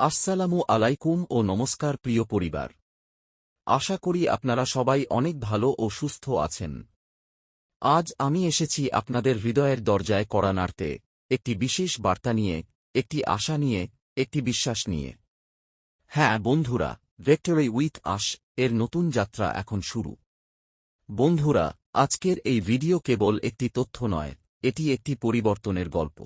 আসসালামু আলাইকুম ও নমস্কার প্রিয় পরিবার। আশা করি আপনারা সবাই অনেক ভালো ও সুস্থ আছেন। আজ আমি এসেছি আপনাদের হৃদয়ের দরজায় কড়া নাড়তে একটি বিশেষ বার্তা নিয়ে, একটি আশা নিয়ে, একটি বিশ্বাস নিয়ে। হ্যাঁ বন্ধুরা ভেক্টরি উইথ আশ এর নতুন যাত্রা এখন শুরু। বন্ধুরা, আজকের এই ভিডিও কেবল একটি তথ্য নয়, এটি একটি পরিবর্তনের গল্প।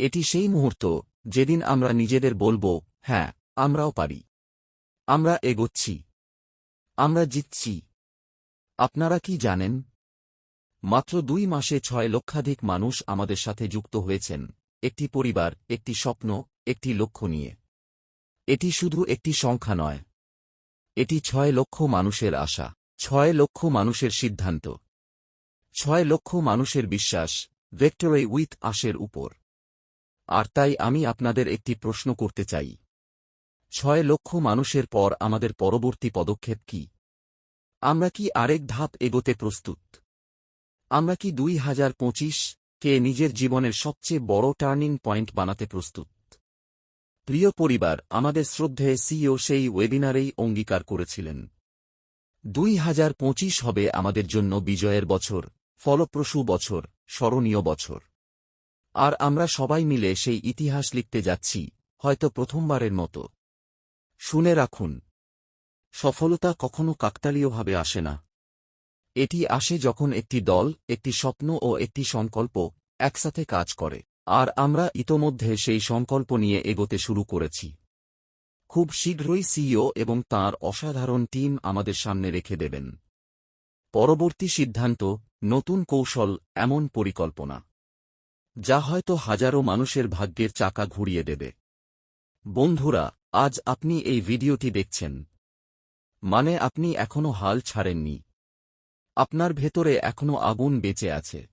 এটি সেই মুহূর্ত যেদিন আমরা নিজেদের বলব হ্যাঁ আমরাও পারি। আমরা এগোচ্ছি। আমরা জিতছি। আপনারা কি জানেন? মাত্র দুই মাসে ছয় লক্ষাধিক মানুষ আমাদের সাথে যুক্ত হয়েছেন। একটি পরিবার, একটি স্বপ্ন, একটি লক্ষ্য নিয়ে। এটি শুধু একটি সংখ্যা নয়। এটি ছয় লক্ষ মানুষের আশা, ছয় লক্ষ মানুষের সিদ্ধান্ত। ছয় লক্ষ মানুষের বিশ্বাস ভেক্টরে উইথ আশের উপর। আর তাই আমি আপনাদের একটি প্রশ্ন করতে চাই। ছয় লক্ষ মানুষের পর আমাদের পরবর্তী পদক্ষেপ কি? আমরা কি আরেক ধাপ এগোতে প্রস্তুত? আমরা কি দুই হাজার পঁচিশ কে নিজের জীবনের সবচেয়ে বড় টার্নিং পয়েন্ট বানাতে প্রস্তুত? প্রিয় পরিবার, আমাদের শ্রদ্ধে সিও সেই ওয়েবিনারেই অঙ্গীকার করেছিলেন। দুই হাজার পঁচিশ হবে আমাদের জন্য বিজয়ের বছর, ফলপ্রসূ বছর, স্মরণীয় বছর। আর আমরা সবাই মিলে সেই ইতিহাস লিখতে যাচ্ছি, হয়তো প্রথমবারের মতো। শুনে রাখুন, সফলতা কখনো কাকতালীয়ভাবে আসে না। এটি আসে যখন একটি দল, একটি স্বপ্ন ও একটি সংকল্প একসাথে কাজ করে, আর আমরা ইতোমধ্যে সেই সংকল্প নিয়ে এগোতে শুরু করেছি। খুব শীঘ্রই সিইও এবং তার অসাধারণ টিম আমাদের সামনে রেখে দেবেন। পরবর্তী সিদ্ধান্ত, নতুন কৌশল, এমন পরিকল্পনা। যা হয়তো হাজারো মানুষের ভাগ্যের চাকা ঘুরিয়ে দেবে। বন্ধুরা, আজ আপনি এই ভিডিওটি দেখছেন। মানে আপনি এখনও হাল ছাড়েননি। আপনার ভেতরে এখনও আগুন বেঁচে আছে।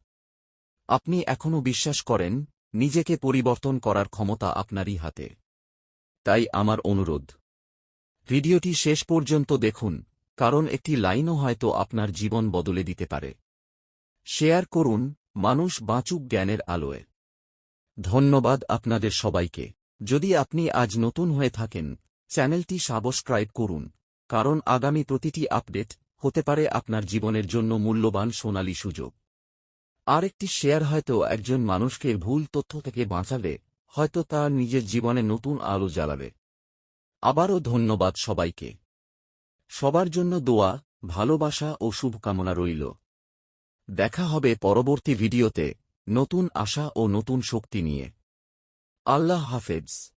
আপনি এখনও বিশ্বাস করেন, নিজেকে পরিবর্তন করার ক্ষমতা আপনারই হাতে। তাই আমার অনুরোধ। ভিডিওটি শেষ পর্যন্ত দেখুন, কারণ একটি লাইনও হয়তো আপনার জীবন বদলে দিতে পারে। শেয়ার করুন মানুষ বাঁচুক জ্ঞানের আলোয়। ধন্যবাদ আপনাদের সবাইকে। যদি আপনি আজ নতুন হয়ে থাকেন, চ্যানেলটি সাবস্ক্রাইব করুন, কারণ আগামী প্রতিটি আপডেট হতে পারে আপনার জীবনের জন্য মূল্যবান সোনালী সুযোগ। আর একটি শেয়ার হয়তো একজন মানুষকে ভুল তথ্য থেকে বাঁচাবে, হয়তো তার নিজের জীবনে নতুন আলো জ্বালাবে। আবারও ধন্যবাদ সবাইকে। সবার জন্য দোয়া, ভালোবাসা ও শুভকামনা রইল। দেখা হবে পরবর্তী ভিডিওতে। নতুন আশা ও নতুন শক্তি নিয়ে। আল্লাহ হাফেজ।